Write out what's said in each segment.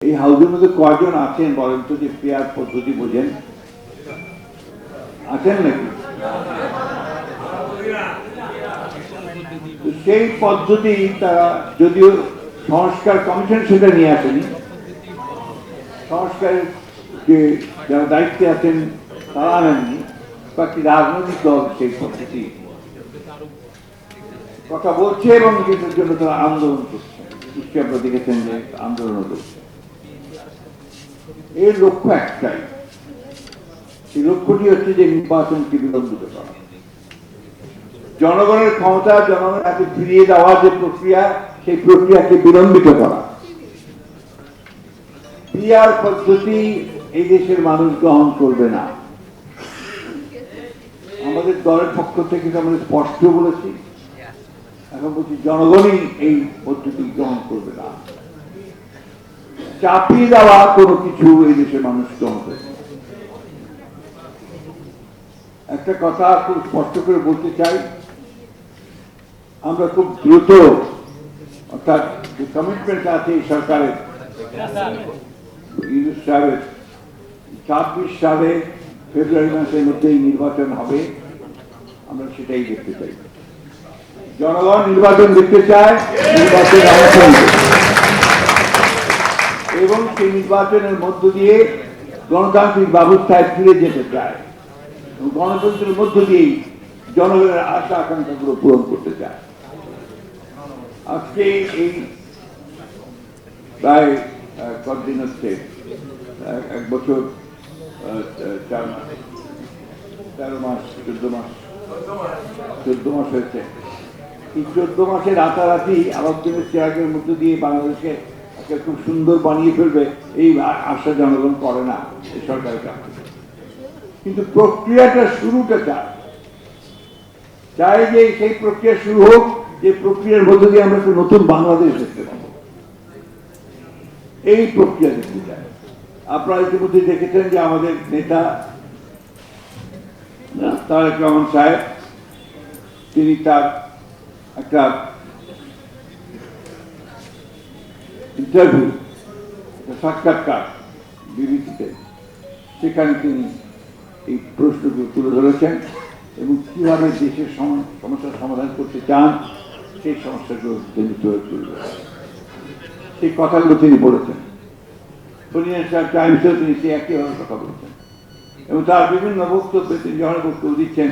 এই হাউসের মধ্যে কয়জন আছেন বলেন তো, যে পেয়ার পদ্ধতি বোঝেন? আছেন নাকি? সেই পদ্ধতি তারা যদিও সংস্কার কমিশন সেটা নিয়ে আসেনি, সংস্কারের যে যারা দায়িত্বে আছেন তারা আনেননি কয়েকটি রাজনৈতিক দল সেই পদ্ধতি। কথা বলছে এবং জন্য তারা আন্দোলন করছে। আপনারা দেখেছেন যে আন্দোলন করছে এর লক্ষ্য একটাই। সেই লক্ষ্যটি হচ্ছে যে নির্বাচনকে বিলম্বিত করা। জনগণের ক্ষমতা জনগণের হাতে ফিরিয়ে দেওয়ার যে প্রক্রিয়া, সেই প্রক্রিয়াকে বিলম্বিত করা। পিয়ার পদ্ধতি এই দেশের মানুষ গ্রহণ করবে না। আমাদের দলের পক্ষ থেকে আমরা স্পষ্ট বলেছি। এখন বলছি, জনগণই এই পদ্ধতি গ্রহণ করবে না। চাপিয়ে দেওয়া কোনো কিছু এই দেশের মানুষ গ্রহণ একটা কথা খুব স্পষ্ট করে বলতে চাই, আমরা খুব দ্রুত, অর্থাৎ যে কমিটমেন্ট আছে এই সরকারের, ইউনুস সাহেবের, ছাব্বিশ সালে ফেব্রুয়ারি মাসের মধ্যেই নির্বাচন হবে, আমরা সেটাই দেখতে চাই জনগণ নির্বাচন দেখতে চায়, নির্বাচন নিতে। এবং সেই নির্বাচনের মধ্য দিয়ে গণতান্ত্রিক ব্যবস্থায় ফিরে যেতে চায় গণতন্ত্রের মধ্য দিয়েই জনগণের আশা আকাঙ্ক্ষাগুলো পূরণ করতে চায়। আজকে এই প্রায় আহ, কতদিন হচ্ছে? এক বছর চার মাস তেরো মাস চোদ্দ মাস চোদ্দ মাস। হয়েছে। এই চোদ্দ মাসে রাতারাতি আবার দিনের চেরাগের মধ্য দিয়ে বাংলাদেশকে একটা খুব সুন্দর বানিয়ে ফেলবে, এই আশা জনগণ করে না এই সরকারের কাছ থেকে। কিন্তু প্রক্রিয়াটা শুরুটা চায় চাই যে সেই প্রক্রিয়া শুরু হোক, যে প্রক্রিয়ার মধ্য দিয়ে আমরা একটা নতুন বাংলাদেশ দেখতে পাবো। এই প্রক্রিয়া দেখতে চাই। আপনারা ইতিমধ্যে দেখেছেন যে আমাদের নেতা তারেক রহমান সাহেব, তিনি তার একটা ইন্টারভিউ সাক্ষাৎকার বিবিসিতে। সেখানে তিনি এই প্রশ্নগুলো তুলে ধরেছেন এবং কীভাবে দেশের সম- সমস্যার সমাধান করতে চান, সেই সমস্যাগুলো তিনি তুলে তুলবেন সেই কথাগুলো তিনি বলেছেন। ফিনান্সিয়াল টাইমসেও তিনি সে একইভাবে কথা বলেছেন। এবং তার বিভিন্ন বক্তব্যে তিনি যখন বক্তব্য দিচ্ছেন,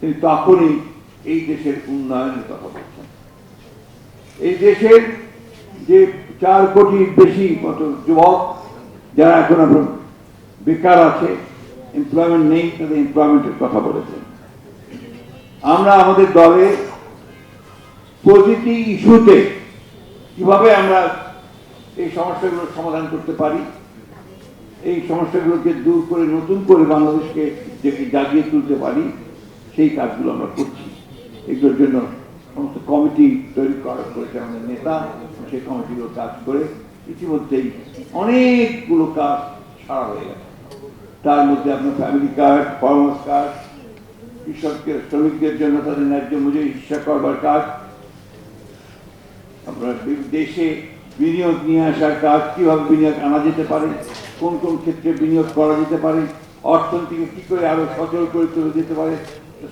তিনি তখনই এই দেশের উন্নয়নের কথা বলছেন। এই দেশের যে চার কোটির বেশি মতো যুবক যারা এখন এখন বেকার আছে এমপ্লয়মেন্ট নেই, তাদের এমপ্লয়মেন্টের কথা বলেছেন আমরা আমাদের দলে প্রতিটি ইস্যুতে কীভাবে আমরা এই সমস্যাগুলোর সমাধান করতে পারি, এই সমস্যাগুলোকে দূর করে, নতুন করে বাংলাদেশকে জাগিয়ে তুলতে পারি, সেই কাজগুলো আমরা করছি। এগুলোর জন্য সমস্ত কমিটি তৈরি করা করেছে আমাদের নেতা, সেই কমিটিগুলো কাজ করে ইতিমধ্যেই অনেকগুলো কাজ সারা হয়ে গেছে। তার মধ্যে আপনার ফ্যামিলি কার্ড ফার্মার্স কার্ড কৃষকদের, শ্রমিকদের জন্য তাদের ন্যায্য মজুরি হিসাব করবার কাজ, আপনার দেশে বিনিয়োগ নিয়ে আসার কাজ, কীভাবে বিনিয়োগ আনা যেতে পারে, কোন কোন ক্ষেত্রে বিনিয়োগ করা যেতে পারে, অর্থনীতিকে কি করে আরও সচল করে তুলে যেতে পারে,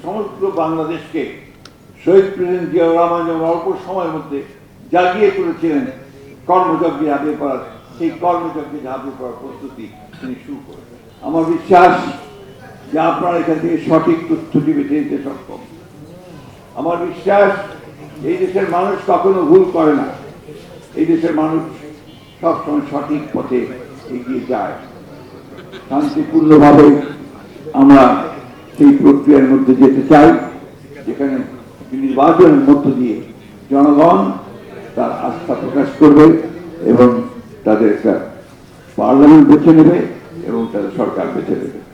সমগ্র বাংলাদেশকে শহীদ প্রেসিডেন্ট জিয়াউর রহমান যেমন অল্প সময়ের মধ্যে জাগিয়ে তুলেছিলেন কর্মযজ্ঞে ঝাঁপিয়ে পড়ার সেই কর্মযজ্ঞে ঝাঁপিয়ে করার প্রস্তুতি তিনি শুরু করেছেন। আমার বিশ্বাস যে আপনারা এখান থেকে সঠিক তথ্যটি বেছে নিতে সক্ষম। আমার বিশ্বাস এই দেশের মানুষ কখনো ভুল করে না। এই দেশের মানুষ সবসময় সঠিক পথে এগিয়ে যায়। শান্তিপূর্ণভাবে আমরা সেই প্রক্রিয়ার মধ্যে যেতে চাই, যেখানে নির্বাচনের মধ্য দিয়ে জনগণ তার আস্থা প্রকাশ করবে এবং তাদের একটা পার্লামেন্ট বেছে নেবে এবং তাদের সরকার বেছে নেবে।